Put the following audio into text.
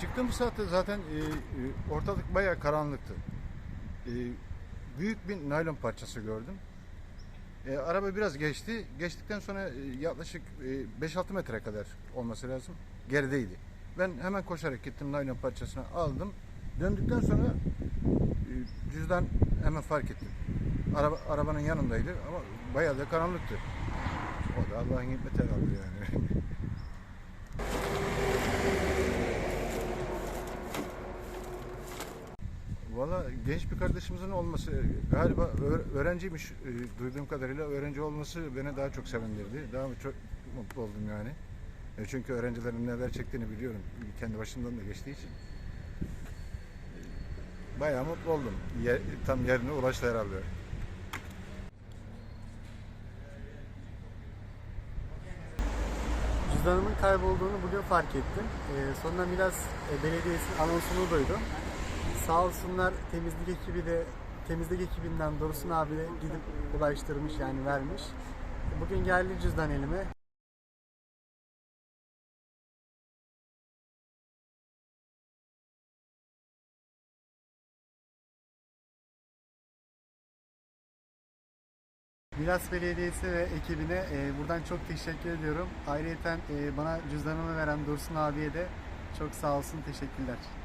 çıktığımız saatte zaten e, e, ortalık bayağı karanlıktı. E, büyük bir naylon parçası gördüm. E, araba biraz geçti. Geçtikten sonra e, yaklaşık e, 5-6 metre kadar olması lazım. Gerideydi. Ben hemen koşarak gittim naylon parçasını aldım. Döndükten sonra e, cüzdan hemen fark ettim. Araba, arabanın yanındaydı ama bayağı da karanlıktı. O da Allah'ın hikmeti herhalde yani. Valla genç bir kardeşimizin olması galiba öğ- öğrenciymiş e, duyduğum kadarıyla öğrenci olması beni daha çok sevindirdi. Daha çok mutlu oldum yani. E, çünkü öğrencilerin neler çektiğini biliyorum. Kendi başımdan da geçtiği için. Bayağı mutlu oldum. Ye- tam yerine ulaştı herhalde. Cüzdanımın kaybolduğunu bugün fark ettim. Ee, sonra Milas e, Belediyesi'nin anonsunu duydum. Sağ olsunlar temizlik ekibi de temizlik ekibinden Dursun abi de gidip ulaştırmış yani vermiş. Bugün geldi cüzdan elime. Milas Belediyesi ve ekibine e, buradan çok teşekkür ediyorum. Ayrıca e, bana cüzdanımı veren Dursun abiye de çok sağ olsun teşekkürler.